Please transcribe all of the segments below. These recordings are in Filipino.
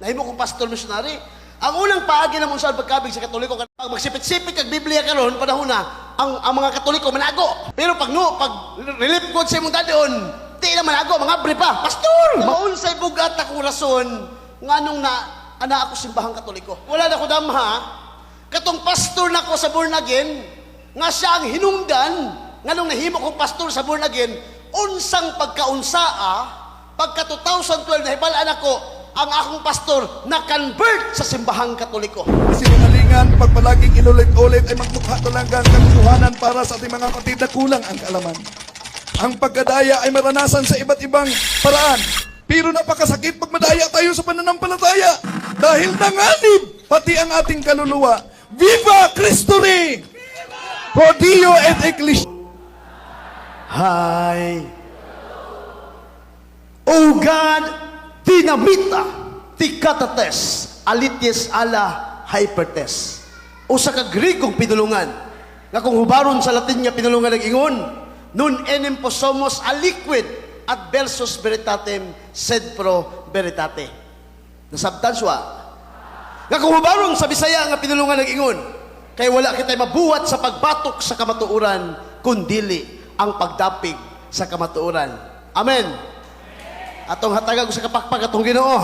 Nahimo kong pastor missionary. Ang unang paagi na mong sa pagkabig sa Katoliko, pag magsipit-sipit kag Biblia karon panahon na, ang, ang mga Katoliko manago. Pero pag no, pag relief God sa imong dadon, di na manago, mga abre pa. Pastor! Maun sa bugat akong rason, nganong na, ana ako simbahang Katoliko. Wala na ko damha, katong pastor na ko sa born again, nga siya ang hinungdan, nganong nahimo kong pastor sa born again, unsang pagkaunsaa, pagka 2012 nahibalaan ako, ang akong pastor na convert sa simbahang katoliko. Sinungalingan, pagpalaging inulit-ulit ay magmukha talagang katotohanan para sa ating mga kapatid na kulang ang kaalaman. Ang pagkadaya ay maranasan sa iba't ibang paraan. Pero napakasakit pag madaya tayo sa pananampalataya. Dahil nanganib pati ang ating kaluluwa. Viva Cristo Rey! Pro Dio et Ecclesia. Hi. O God, dinamita, tikatates, alities ala hypertes. Usa ka Grigong pinulungan, nga kung hubaron sa Latin nga pinulungan ng ingon, nun enim posomos a liquid at versus veritatem sed pro veritate. Nasabtan siya. Nga kung hubaron sa Bisaya nga pinulungan ng ingon, kay wala kitay mabuhat sa pagbatok sa kamatuuran, kundili ang pagdapig sa kamatuuran. Amen. Atong hatagan ko sa kapakpak atong Ginoo.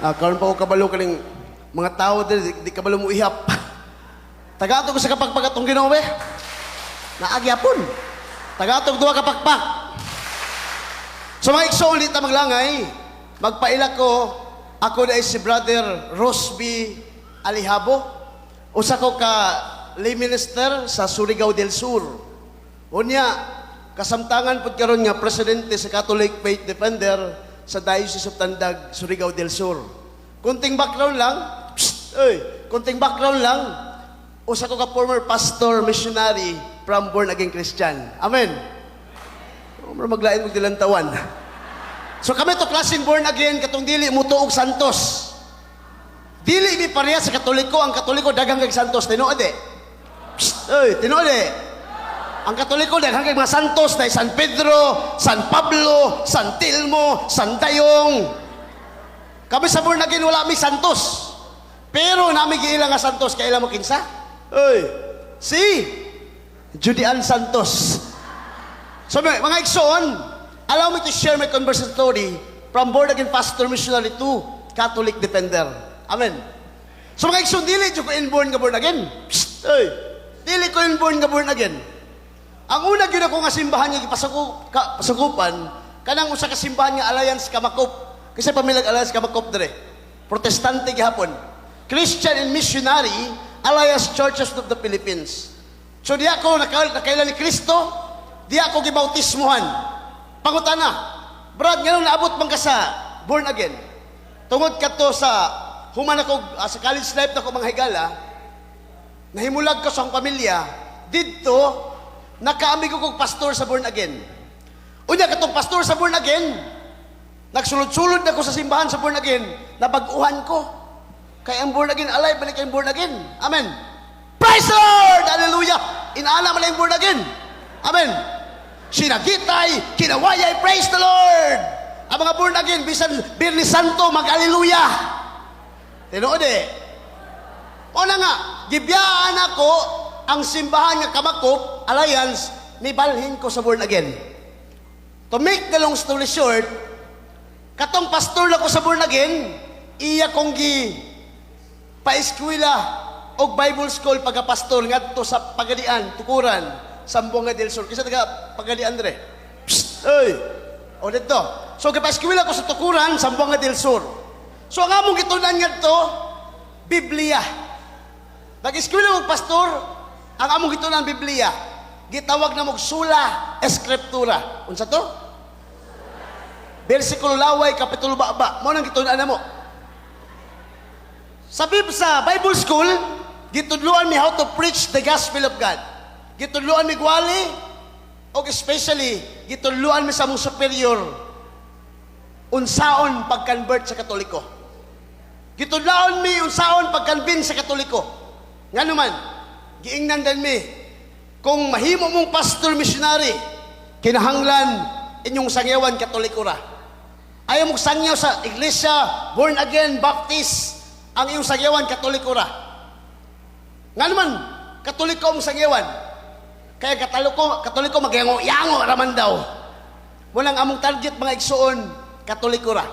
Ah, karon pa ko kabalo kaning mga tao diri di, di kabalo mo ihap. Taga ko sa kapakpak atong Ginoo be. Naagyapon. Taga duha kapakpak. So mga igsoon ulit na maglangay, magpaila ko, ako na si Brother Rosby Alihabo. Usa ko ka lay minister sa Surigao del Sur. Unya, kasamtangan pud karon nga presidente sa Catholic Faith Defender sa Diocese of Tandag, Surigao del Sur. Kunting background lang, psst, oy, kunting background lang, usa ko ka former pastor missionary from born again Christian. Amen. Umar maglain mo dilantawan. So kami to klaseng born again katong dili mo tuog santos. Dili mi pareha sa katoliko, ang katoliko daghang kag santos tinuod eh. Psst, oy, tinuod eh. Ang katoliko daghang kag mga santos na San Pedro, San Pablo, San Telmo, San Dayong. Kami sa born again wala mi santos. Pero nami giila nga santos kay ila mo kinsa? Oy, si Judian Santos. So mga, igsoon, allow me to share my conversion story from born again pastor missionary to Catholic defender. Amen. So mga igsoon, dili ko inborn nga born again. Psst, oy. Dili ko inborn nga born again. Ang una gyud ako nga simbahan nga gipasukup ka, pasukupan kanang usa ka simbahan nga Alliance Kamakop. Kasi pamilag Alliance Kamakop dire. Protestante gihapon. Christian and Missionary Alliance Churches of the Philippines. So di ako naka, nakaila ni Kristo, di ako gibautismuhan. Pangutana, Brad, nga nung naabot man ka sa born again, tungod ka to sa human ako, ah, sa college life na ko mga higala, nahimulag ko sa pamilya, dito, nakaamig ko kong pastor sa born again. Unya katong pastor sa born again, nagsulod-sulod na ko sa simbahan sa born again, nabaguhan ko. Kaya ang born again, alive, balik kayong born again. Amen. Praise Lord! Hallelujah! Inaala mo lang born again. Amen. Sinagitay, kinawayay, praise the Lord! Ang mga born again, bisan Birni Santo, mag-Hallelujah! Tinood eh. O na nga, gibiyaan ako ang simbahan nga Kamakop, Alliance, ni balhin ko sa born again. To make the long story short, katong pastor na ko sa born again, iya kong gi paeskwela og Bible school pagka-pastor ngadto sa Pagadian, Tukuran, Sambonga del Sur. Kisa taga Pagadian dire. Psst, oy. O dito. So gipaeskwela ko sa Tukuran, Sambonga del Sur. So ang among gitunan ngadto Biblia. Nag-eskwela og pastor, ang among gitunan Biblia. Gitawag na mog sula eskriptura. Unsa to? Versikulo laway kapitulo baba. Mo nang gitunan na mo. Sa Bib sa Bible School, gitudluan mi how to preach the gospel of God. Gitudluan mi gwali o especially gitudluan mi sa mong superior unsaon pag-convert sa Katoliko. Gitudlaon mi unsaon pag-convince sa Katoliko. Nga naman, giingnan dan mi kung mahimo mong pastor missionary, kinahanglan inyong sangyawan Katoliko ra. Ayaw mong sangyaw sa iglesia, born again, baptist, ang iyong sangyawan, katoliko ra. Nga naman, katoliko ang sangyawan. Kaya katoliko, katoliko magyango-yango raman daw. Walang among target mga igsoon, katoliko ra.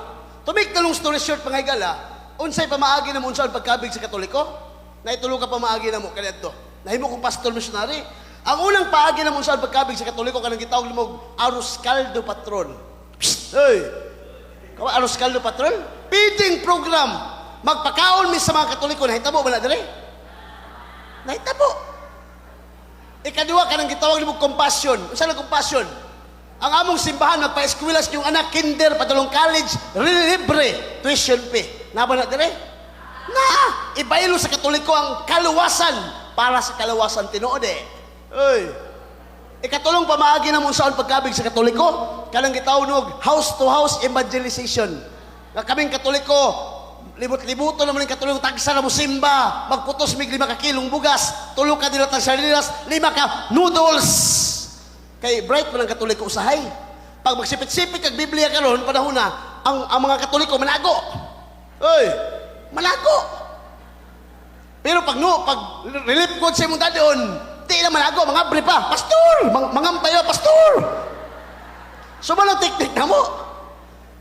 To make the long story short, mga igala, unsay pamaagi na mo unsa ang pagkabig sa katoliko? Naitulong ka pamaagi na mo kanadto. Nahimo kong pastor missionary. Ang unang paagi na mo unsa ang pagkabig sa katoliko kanang gitawag mo arus caldo patron. Psst! Hey! Kawa aros kaldo patron? Feeding program. Magpakaon mi sa mga katoliko. Nahitabo na dali? Nahitabo. Ikaduwa ka nang gitawag mo compassion. Unsa lang compassion? Ang among simbahan magpa-eskwela sa iyong anak kinder padulong college libre tuition fee. Na ba na dali? Na! Ibaylo sa katoliko ang kaluwasan para sa kaluwasan tinuod eh. Oy! Ikatulong pamaagi na mo sa pagkabig sa Katoliko, kanang gitawag house to house evangelization. Nga kaming Katoliko, libot-libuto naman yung Katoliko, tagsa na mo simba, magputos mig lima ka kilong bugas, tulong ka nila tag sardinas, lima ka noodles. Kay bright man ang Katoliko usahay. Pag magsipit-sipit kag Biblia karon panahon na, ang, ang mga Katoliko manago. Oy, malago. Pero pag no, pag relief god sa imong dadon, di na malago, mga abre pa, pastor, mang, mangampayo, pastor. So malang teknik na mo.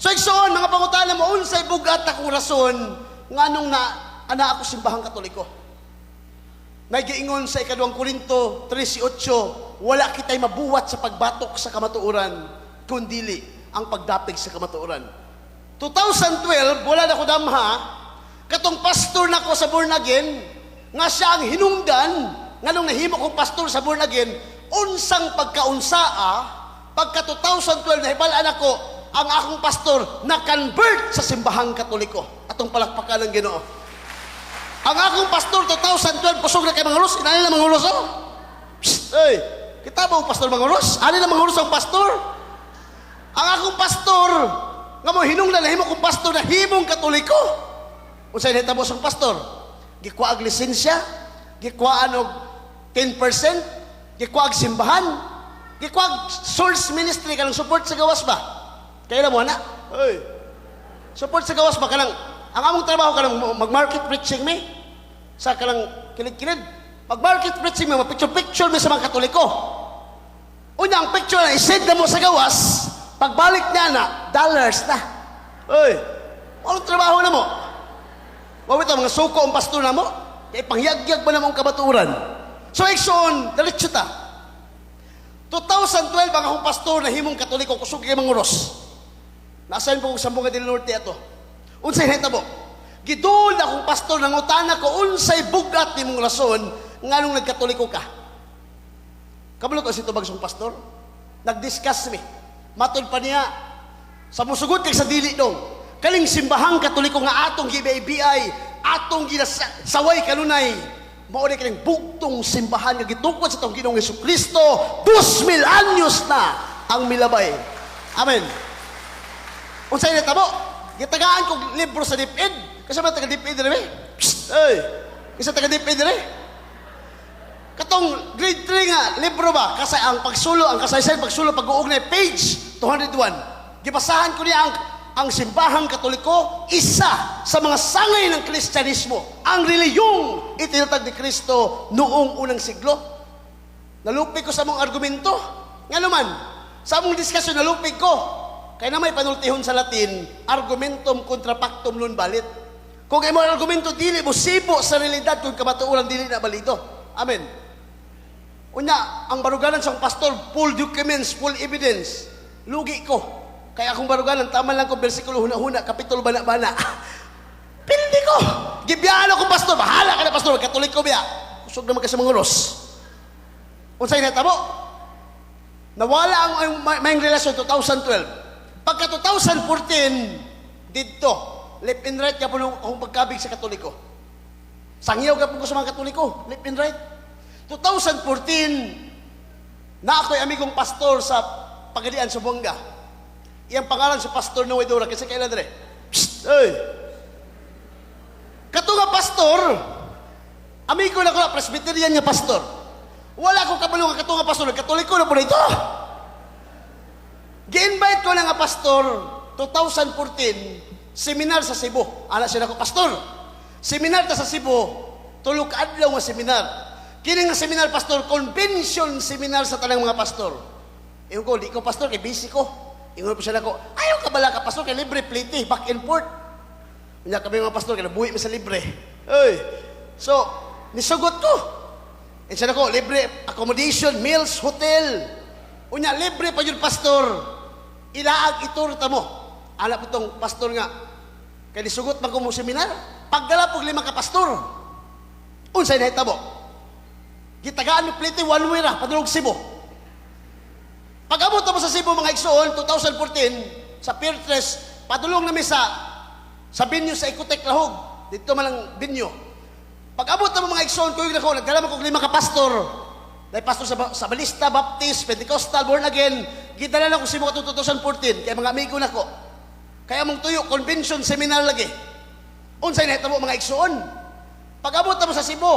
So igsoon, mga pangutana mo, unsay bugat akong rason, nganong na, ana ako simbahang katoliko. Nagiingon sa ikaduang Korinto 13.8, wala kita'y mabuwat sa pagbatok sa kamatuoran, kundili ang pagdapig sa kamatuoran. 2012, wala na ko damha, katong pastor na ko sa born again, nga siya ang hinungdan, nga nung nahimo kong pastor sa born again, unsang pagkaunsaa, pagka 2012 nahibalaan ako, ang akong pastor na convert sa simbahang katoliko. Atong palakpakan ng ginoo. Ang akong pastor 2012 kusog na kay Mangulos, inali na Mangulos oh. Psst, kita ba ang pastor Mangulos? Ani na Mangulos ang pastor? Ang akong pastor, nga mo hinungdan na himo kong pastor na himong katoliko. Unsay nahitabo ang pastor? Gikuha ang lisensya, gikuha og 10%, gikuha ang simbahan, gikuha ang source ministry kanang support sa gawas ba? Kaya na mo na? Hey. Support sa gawas ba kanang ang among trabaho kanang mag-market preaching mi sa kanang kilid-kilid. Mag-market preaching mi, mapicture-picture mi sa mga katoliko. Unya ang picture na isend na mo sa gawas, pagbalik niya na, dollars na. Oy, anong trabaho na mo? Mawit ang mga suko ang pastor na mo, kaya pangyagyag ba na mong kabaturan? So, Exxon, diretso ta. 2012, ang akong pastor na himong katoliko, kusog kay manguros. Nasaan po kong sambungan din Norte ato? Unsay hitabo? Gidul akong pastor nang utana ko unsay bugat nimong rason nganong nagkatoliko ka. Kabalo ko si tubagsong pastor. Nag-discuss mi. Matod pa niya sa musugot kay sa dili dong. Kaling simbahang katoliko nga atong gibay-biyay, atong ginasaway kanunay. Mao ni kaning bugtong simbahan nga gitukod sa tong Ginoong Kristo, 2000 anyos na ang milabay. Amen. Unsay na tabo? Gitagaan kog libro sa DepEd. Kasi ba taga dire? Psst! Ay! Kasi taga DepEd dire? Katong grade 3 nga, libro ba? Kasi ang pagsulo, ang kasaysayan pagsulo, pag-uog na page 201. Gibasahan ko niya ang ang simbahang katoliko, isa sa mga sangay ng kristyanismo, ang reliyong itinatag ni Kristo noong unang siglo. Nalupig ko sa mong argumento. Nga naman, sa mong diskusyon, nalupig ko. Kaya na may panultihon sa Latin, argumentum contra pactum non balit. Kung ay mo argumento, dili mo sibo sa realidad kung kamatuuran dili na balito. Amen. Unya, ang baruganan sa pastor, full documents, full evidence. Lugi ko. Kaya akong baruganan, tama lang ko versikulo huna-huna, kapitulo bana-bana. Pildi ko. Gibiyaan ako, pastor. Bahala ka na, pastor. Katoliko biya. Kusog naman kasi mga ulos. Unsay natabo? Nawala ang, ang may relasyon 2012. Pagka 2014, dito, left and right ka po akong pagkabig sa katoliko. Sangyaw ka po ko sa mga katoliko, left and right. 2014, na ako'y amigong pastor sa Pagadian sa Buanga. Iyang pangalan sa pastor na Wedora kasi kailan dire. Psst! Hey! Kato nga pastor, amigo na ko na Presbyterian nga pastor. Wala ko kabalo nga kato nga pastor, katoliko na po na ito. Gi-invite ko na nga pastor 2014, seminar sa Cebu. Ana siya ko, Pastor, seminar ta sa Cebu, tulog adlaw nga seminar. Kini nga seminar, Pastor, convention seminar sa tanang mga pastor. Ingon ko, di ko pastor, kay busy ko. Ingon po siya na ko, ayaw ka bala ka, pastor, kay libre plate, back and forth. Kanya kami mga pastor, kaya nabuhi mi sa libre. Oy. So, nisugot ko. And siya ko, libre accommodation, meals, hotel. Unya, libre pa yun, pastor. Ilaag iturta mo. Anak po tong pastor nga. Kaya nisugot ko mo seminar. Pagdala po lima ka pastor. Unsay na hitabo. Gitagaan mo plate, one way ra, padulog Cebu. Pag-abot mo sa Cebu mga igsoon, 2014, sa Pier 3, padulong namin sa sa binyo sa Ikutek Lahog. Dito man lang binyo. Pag-abot mo mga igsoon, kuyo na ko, nagdala mo kong lima ka pastor. Dahil pastor sa, sa Balista, Baptist, Pentecostal, Born Again, gidala na ko Cebu katong 2014, kaya mga amigo na ko. Kaya mong tuyo, convention, seminar lagi. Unsay na mo mga igsoon. Pag-abot mo sa Cebu,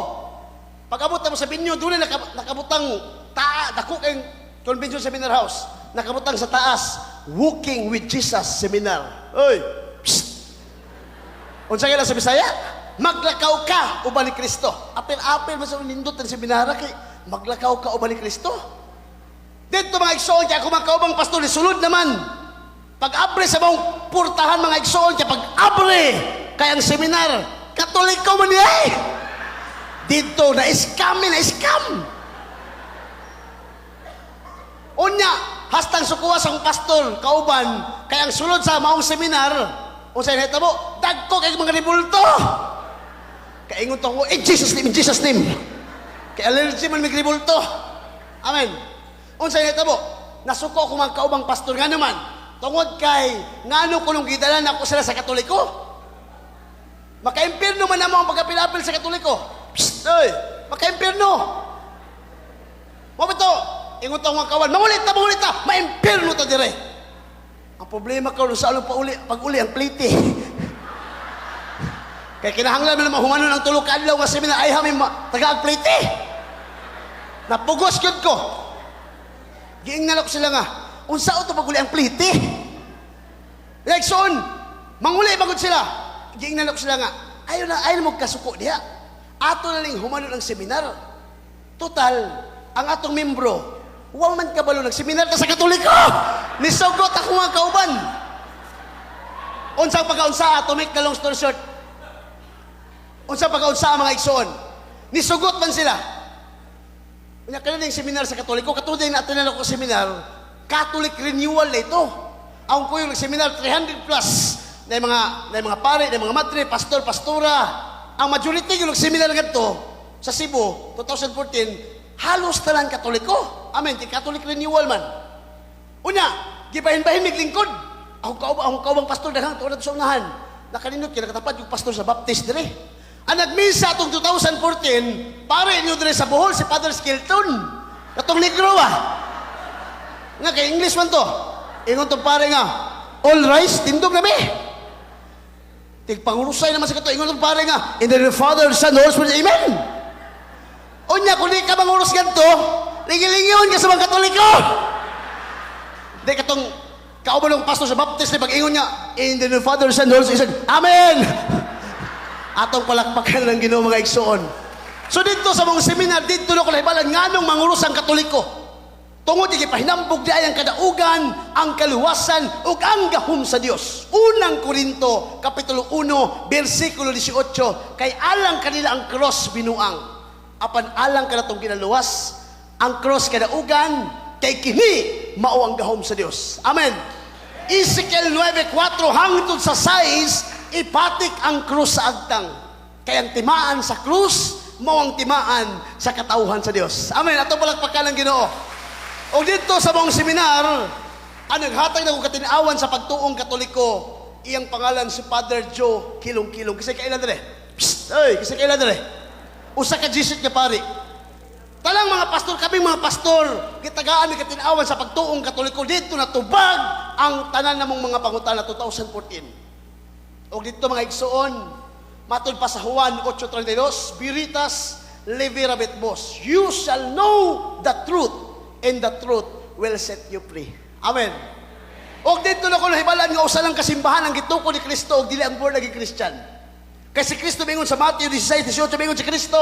pag-abot mo sa binyo, doon na nakab- nakabutang taa, dako kayong convention seminar house. Nakabutang sa taas, Walking with Jesus Seminar. Oy! Unsa kaya sa Bisaya? Maglakaw ka uban ni Kristo. Apil-apil man nindot ng seminara kay maglakaw ka uban ni Kristo. Dito mga igsoon kaya kumakaubang pastor sulod naman. Pag-abre sa mong purtahan mga igsoon kaya pag-abre kaya ang seminar Katoliko man niya eh. Dito na scam na scam. Unya, hastang sukuha sa pastor, kauban, kaya ang sulod sa maong seminar, unsay nahita mo, dagko kay mga ribulto. Kaya ingon to ko, in Jesus name, in Jesus name. Kaya allergy man may ribulto. Amen. Unsay nahita mo, nasuko ko mga kaubang pastor nga naman, tungod kay, ngano ko nung gidalan ako sila sa katoliko. Maka-impirno man naman ang pagkapilapil sa katoliko. Psst, oy, maka-impirno. Mo ba? Ingon to mga kawan, mangulit ta, mangulit ta, maimpirno ta dire. Ang problema ko sa along pauli, pag uli ang plite. Kaya kinahanglan mo naman humanon ang tulog kadlaw nga seminar ay hamin taga ang plite. Napugos gyud ko. Giingnan ako sila nga, unsa to pag uli ang plite? Lekson, manguli bagod sila. Giingnan ako sila nga, ayaw na, na mo kasuko diha. Ato na ling humanon ang seminar. Total, ang atong membro, huwag man kabalo nagseminar ta sa Katoliko. Nisugot ako mga kauban. Unsang pagkaunsa, to make the long story short, unsang pagkaunsa ang mga igsoon, nisugot man sila. Unya kanina yung seminar sa Katoliko, katulad yung natin ako seminar, Catholic renewal na ito. Ang ko yung seminar 300 plus na mga na mga pare, na mga madre, pastor, pastora. Ang majority yung seminar ganito sa Cebu 2014, halos tanan Katoliko. Amen, ti Catholic renewal man. Unya, gibahin-bahin mig lingkod. Ako kaubang, ako kaubang pastor daghang tuod sa unahan. Nakalinot kay nakatapat yung pastor sa Baptist dire. Ang nagmisa atong 2014, pare niyo dire sa Bohol si Father Skilton. Katong negro ah. Nga kay English man to. Ingon tong pare nga, all rice tindog na be. Tigpangurusay naman sa kato. Ingon tong pare nga, in the Father, Son, Holy Spirit, Amen. Unya, kung di ka mangurus ganito, ligil-ligyon ka sa mga katoliko. Di katong kauban ng pastor sa Baptist, di pag-ingon niya, in the name of the Father, Son, Holy Spirit, Amen. Atong palakpakan ng ginoo mga igsoon. So dito sa mga seminar, dito na ko nahibalan, nga nung mangurus ang katoliko. Tungod di pahinambog di ang kadaugan, ang kaluwasan, ug ang gahom sa Dios. Unang Korinto, Kapitulo 1, versikulo 18, kay alang kanila ang cross binuang. Apan alang ka natong kinaluwas, ang cross kadaugan, kay kini mao ang gahom sa Dios. Amen. Ezekiel 9.4 hangtod sa 6, ipatik ang krus sa agtang. Kaya ang timaan sa krus, mao ang timaan sa katauhan sa Dios. Amen. Ato palakpakan ng Ginoo. O dito sa mong seminar, ang naghatag na katinawan sa pagtuong katoliko, iyang pangalan si Father Joe Kilong-Kilong. Kasi kailan dire? Psst! Oy, kasi kailan dire? Usa ka Jesuit nga pari. Talang mga pastor, kaming mga pastor, gitagaan ni katinawan sa pagtuong katoliko, dito na tubag ang tanan namong mga pangutana 2014. O dito mga igsoon, matod pa sa Juan 8.32, Biritas, Levirabet Bos, You shall know the truth, and the truth will set you free. Amen. Og dito na ko nahibalan nga usa lang kasimbahan ang gituko ni Kristo og dili ang born again Christian. Kay si Kristo mingon sa Matthew 16:18 mingon si Kristo,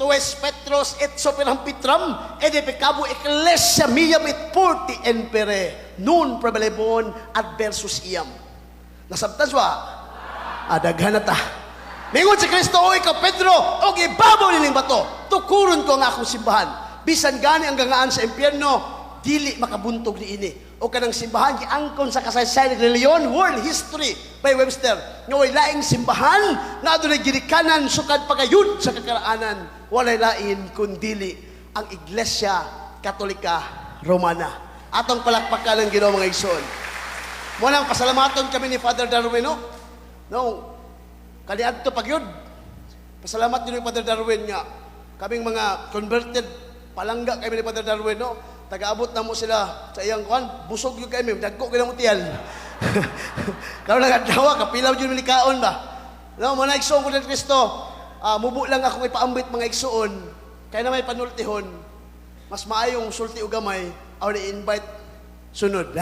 Tues Petros et soperam pitram, ed pecabo ecclesia miam et purti empere, nun prevalebon adversus iam. Nasabtan wa? Adaghan na ta. Mingon si Kristo, o ikaw Pedro, o ibabaw nining bato, tukuron ko ang akong simbahan. Bisan gani ang gangaan sa impyerno, dili makabuntog ni ini. O kanang simbahan, giangkon sa kasaysayan ng reliyon, world history, by Webster, nga way laing simbahan, nga doon girikanan, sukad pagayud sa kakaraanan, walay lain kundili ang Iglesia Katolika Romana. Atong palakpakan ng Ginoo mga igsoon. Munang pasalamaton kami ni Father Darwin, no? No, kaniad to pagyud. Pasalamat ni Father Darwin nga. Kaming mga converted, palangga kami ni Father Darwin, no? Tagaabot na mo sila sa iyang kwan, busog yung kami, dagko ka mo tiyan. Karon lang adlaw, kapilaw yun malikaon ba? No, mo na igsoon ko ng Kristo. Ah, mubo lang akong ipaambit mga igsoon. Kaya na may panultihon. Mas maayong sulti o gamay, ni invite sunod.